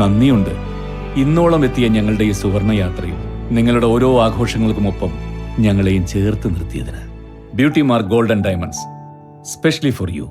നന്ദിയുണ്ട്. ഇന്നോളം എത്തിയ ഞങ്ങളുടെ ഈ സുവർണ യാത്രയും നിങ്ങളുടെ ഓരോ ആഘോഷങ്ങൾക്കുമൊപ്പം ഞങ്ങളെയും ചേർത്ത് നിർത്തിയതിന്. Beauty mark golden diamonds specially for you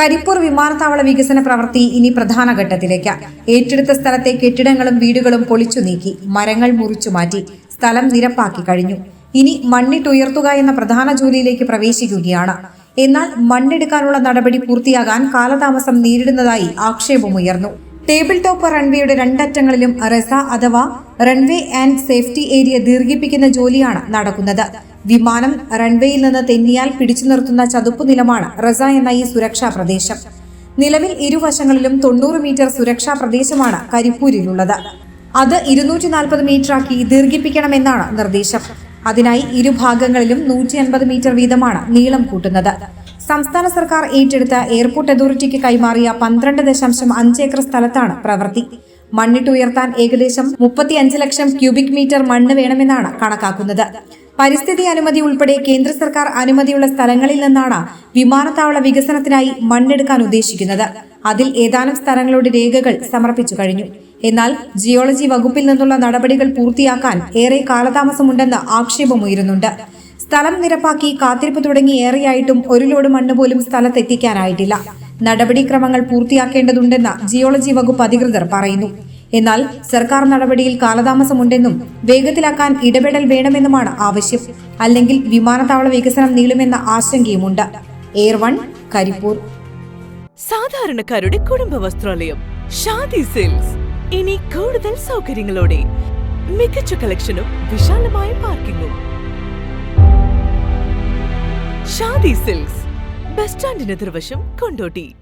Karipur വിമാനത്താവള വികസന പ്രവൃത്തി ഇനി പ്രധാന ഘട്ടത്തിലേക്ക്. ഏറ്റെടുത്ത സ്ഥലത്തെ കെട്ടിടങ്ങളും വീടുകളും പൊളിച്ചു നീക്കി മരങ്ങൾ മുറിച്ചു മാറ്റി സ്ഥലം നിരപ്പാക്കി കഴിഞ്ഞു. ഇനി മണ്ണിട്ടുയർത്തുക എന്ന പ്രധാന ജോലിയിലേക്ക് പ്രവേശിക്കുകയാണ്. എന്നാൽ മണ്ണെടുക്കാനുള്ള നടപടി പൂർത്തിയാകാൻ കാലതാമസം നേരിടുന്നതായി ആക്ഷേപമുയർന്നു ടേബിൾ ടോപ്പ് റൺവേയുടെ രണ്ടറ്റങ്ങളിലും റെസ അഥവാ റൺവേ ആൻഡ് സേഫ്റ്റി ഏരിയ ദീർഘിപ്പിക്കുന്ന ജോലിയാണ് നടക്കുന്നത്. വിമാനം റൺവേയിൽ നിന്ന് തെന്നിയാൽ പിടിച്ചു നിർത്തുന്ന ചതുപ്പു നിലമാണ് റസ എന്ന ഈ സുരക്ഷാ പ്രദേശം. നിലവിൽ ഇരുവശങ്ങളിലും തൊണ്ണൂറ് മീറ്റർ സുരക്ഷാ പ്രദേശമാണ് കരിപ്പൂരിലുള്ളത്. അത് ഇരുന്നൂറ്റി നാൽപ്പത് മീറ്ററാക്കി ദീർഘിപ്പിക്കണമെന്നാണ് നിർദ്ദേശം. അതിനായി ഇരുഭാഗങ്ങളിലും നൂറ്റി അൻപത് മീറ്റർ വീതമാണ് നീളം കൂട്ടുന്നത്. സംസ്ഥാന സർക്കാർ ഏറ്റെടുത്ത എയർപോർട്ട് അതോറിറ്റിക്ക് കൈമാറിയ പന്ത്രണ്ട് ദശാംശം അഞ്ച് ഏക്കർ സ്ഥലത്താണ് പ്രവൃത്തി. മണ്ണിട്ടുയർത്താൻ ഏകദേശം മുപ്പത്തിയഞ്ച് ലക്ഷം ക്യൂബിക് മീറ്റർ മണ്ണ് വേണമെന്നാണ് കണക്കാക്കുന്നത്. പരിസ്ഥിതി അനുമതി ഉൾപ്പെടെ കേന്ദ്ര സർക്കാർ അനുമതിയുള്ള സ്ഥലങ്ങളിൽ നിന്നാണ് വിമാനത്താവള വികസനത്തിനായി മണ്ണെടുക്കാൻ ഉദ്ദേശിക്കുന്നത്. അതിൽ ഏതാനും സ്ഥലങ്ങളുടെ രേഖകൾ സമർപ്പിച്ചു കഴിഞ്ഞു. എന്നാൽ ജിയോളജി വകുപ്പിൽ നിന്നുള്ള നടപടികൾ പൂർത്തിയാക്കാൻ ഏറെ കാലതാമസമുണ്ടെന്ന് ആക്ഷേപമുയരുന്നുണ്ട് സ്ഥലം നിരപ്പാക്കി കാത്തിരിപ്പ് തുടങ്ങി ഏറെയായിട്ടും ഒരു ലോഡ് മണ്ണ് പോലും സ്ഥലത്തെത്തിക്കാനായിട്ടില്ല. നടപടിക്രമങ്ങൾ പൂർത്തിയാക്കേണ്ടതുണ്ടെന്ന് ജിയോളജി വകുപ്പ് അധികൃതർ പറയുന്നു. എന്നാൽ സർക്കാർ നടപടിയിൽ കാലതാമസമുണ്ടെന്നും വേഗത്തിലാക്കാൻ ഇടപെടൽ വേണമെന്നുമാണ് ആവശ്യം. അല്ലെങ്കിൽ വിമാനത്താവള വികസനം നീളുമെന്ന ആശങ്കയുമുണ്ട്. Air one Karipur. സാധാരണക്കാരുടെ കുടുംബ വസ്ത്രാലയം ഷാദി സെയിൽസ് ഇനി കൂടുതൽ സൗകര്യങ്ങളോടെ മികച്ച കളക്ഷനും വിശാലമായ പാർക്കിങ്ങും. ഷാദി സിൽക്സ് ബസ് സ്റ്റാൻഡിന് എതിർവശം കൊണ്ടോട്ടി.